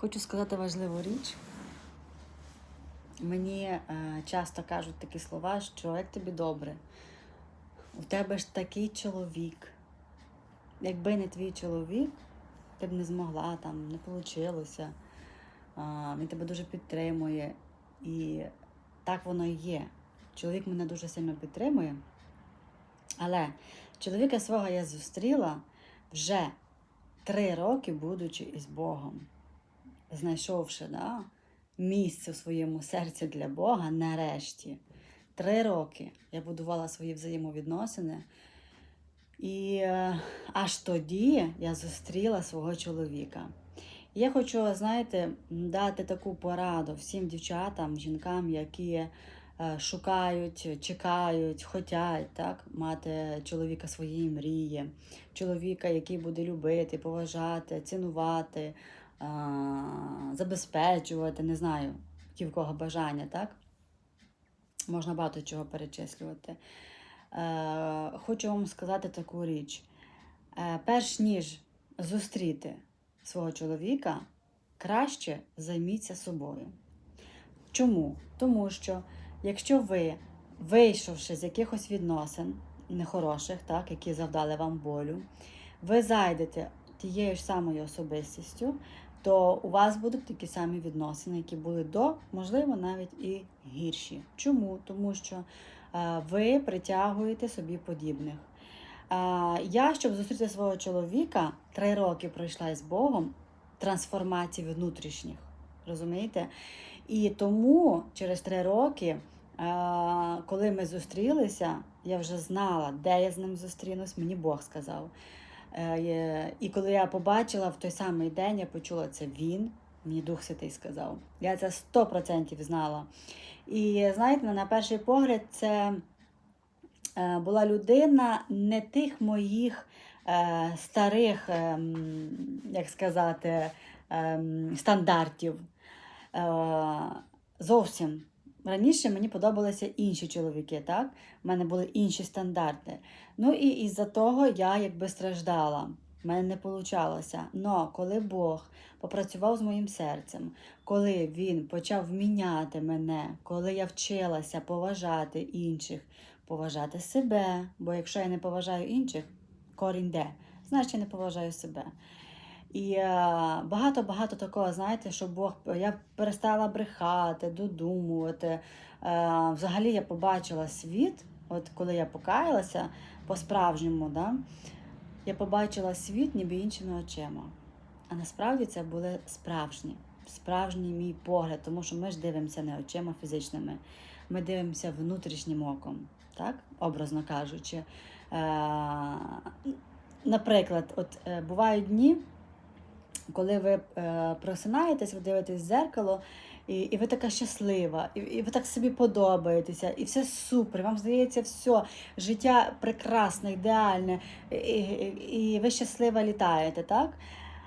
Хочу сказати важливу річ. Мені е, часто кажуть такі слова, що як тобі добре, у тебе ж такий чоловік. Якби не твій чоловік, ти б не змогла, там, не вийшло. Він тебе дуже підтримує. І так воно і є. Чоловік мене дуже сильно підтримує. Але чоловіка свого я зустріла вже три роки, будучи із Богом знайшовши да, місце в своєму серці для Бога, нарешті, три роки я будувала свої взаємовідносини. І е, аж тоді я зустріла свого чоловіка. Я хочу, знаєте, дати таку пораду всім дівчатам, жінкам, які е, шукають, чекають, хотять так, мати чоловіка своєї мрії, чоловіка, який буде любити, поважати, цінувати, забезпечувати, не знаю, які в кого бажання, так? Можна багато чого перечислювати. Е, хочу вам сказати таку річ. Е, перш ніж зустріти свого чоловіка, краще займіться собою. Чому? Тому що якщо ви, вийшовши з якихось відносин нехороших, так, які завдали вам болю, ви зайдете тією ж самою особистістю, то у вас будуть такі самі відносини, які були до, можливо, навіть і гірші. Чому? Тому що е, ви притягуєте собі подібних. Е, я, щоб зустріти свого чоловіка, три роки пройшла із Богом трансформацій внутрішніх. Розумієте? І тому через три роки, е, коли ми зустрілися, я вже знала, де я з ним зустрінусь, мені Бог сказав. Е, І коли я побачила в той самий день, я почула це він, мені Дух Святий сказав. Я це 100% знала. І знаєте, на перший погляд, це е, була людина не тих моїх е, старих, як сказати, стандартів. Зовсім. Раніше мені подобалися інші чоловіки, так? У мене були інші стандарти. Ну і із-за того я якби страждала. У мене не вийшло. Но коли Бог попрацював з моїм серцем, коли Він почав міняти мене, коли я вчилася поважати інших, поважати себе, бо якщо я не поважаю інших, корінь де, значить я не поважаю себе. І е, багато-багато такого, знаєте, що Бог я перестала брехати, додумувати. Е, взагалі я побачила світ, от коли я покаялася по-справжньому, да, я побачила світ ніби іншими очима. А насправді це були справжні, справжній мій погляд, тому що ми ж дивимося не очима фізичними, ми дивимося внутрішнім оком, так, образно кажучи. Е, наприклад, от бувають дні, коли ви е, просинаєтесь, ви дивитесь в зеркало, і, і ви така щаслива, і, і ви так собі подобаєтеся, і все супер, вам здається, все, життя прекрасне, ідеальне, і, і, і ви щаслива літаєте, так?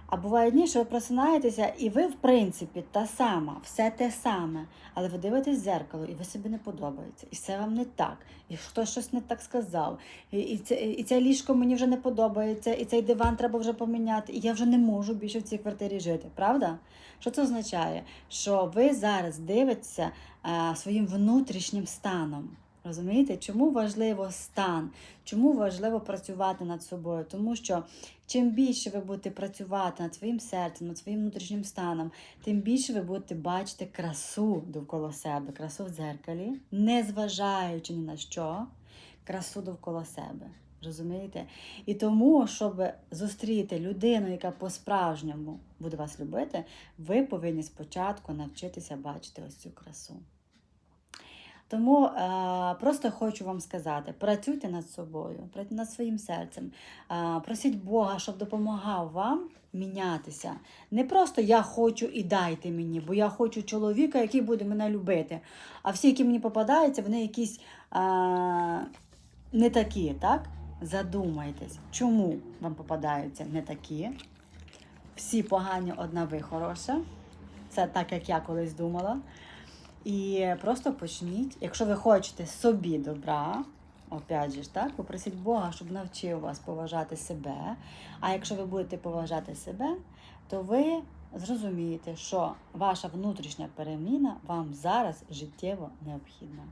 А буває дні, що ви просинаєтеся, і ви, в принципі, та сама, все те саме, але ви дивитесь в зеркало, і ви собі не подобається, і все вам не так, і хтось щось не так сказав, і, і, це, і це ліжко мені вже не подобається, і цей диван треба вже поміняти, і я вже не можу більше в цій квартирі жити. Правда? Що це означає? Що ви зараз дивитеся а, своїм внутрішнім станом. Розумієте, чому важливо стан? Чому важливо працювати над собою? Тому що чим більше ви будете працювати над своїм серцем, над своїм внутрішнім станом, тим більше ви будете бачити красу довкола себе, красу в дзеркалі, не зважаючи ні на що, красу довкола себе. Розумієте? І тому, щоб зустріти людину, яка по-справжньому буде вас любити, ви повинні спочатку навчитися бачити ось цю красу. Тому е, просто хочу вам сказати: працюйте над собою, над своїм серцем, е, просіть Бога, щоб допомагав вам мінятися. Не просто я хочу і дайте мені, бо я хочу чоловіка, який буде мене любити. А всі, які мені попадаються, вони якісь е, не такі, так? Задумайтесь, чому вам попадаються не такі. Всі погані, одна ви хороша. Це так, як я колись думала. І просто почніть, якщо ви хочете собі добра, опять же так, попросіть Бога, щоб навчив вас поважати себе. А якщо ви будете поважати себе, то ви зрозумієте, що ваша внутрішня переміна вам зараз життєво необхідна.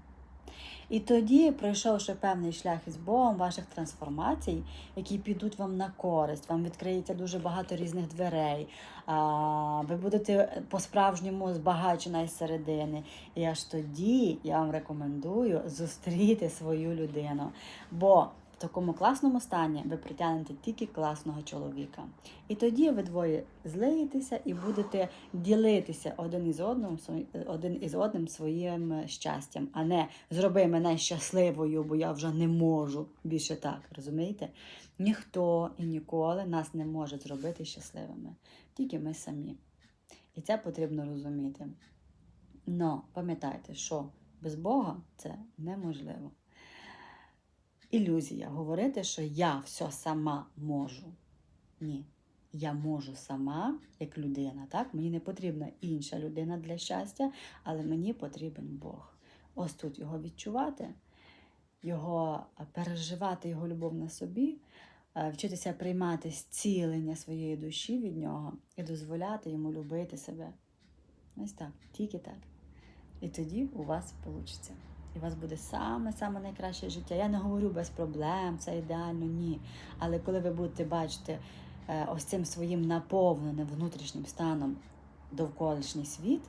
І тоді, пройшовши певний шлях із Богом, ваших трансформацій, які підуть вам на користь, вам відкриється дуже багато різних дверей. Ви будете по-справжньому збагачена із середини. І аж тоді я вам рекомендую зустріти свою людину. Бо в такому класному стані ви притягнете тільки класного чоловіка. І тоді ви двоє злиєтеся і будете ділитися один із одним, один із одним своїм щастям, а не зроби мене щасливою, бо я вже не можу більше так. Розумієте? Ніхто і ніколи нас не може зробити щасливими, тільки ми самі. І це потрібно розуміти. Но пам'ятайте, що без Бога це неможливо. Ілюзія говорити, що я все сама можу. Ні. Я можу сама, як людина, так? Мені не потрібна інша людина для щастя, але мені потрібен Бог. Ось тут його відчувати, його переживати, його любов на собі, е, вчитися приймати зцілення своєї душі від нього і дозволяти йому любити себе. Ось так, тільки так. І тоді у вас вийде. І у вас буде саме-саме найкраще життя. Я не говорю без проблем, це ідеально, ні. Але коли ви будете бачити е, ось цим своїм наповненим внутрішнім станом довколишній світ,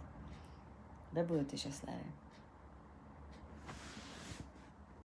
ви будете щасливі.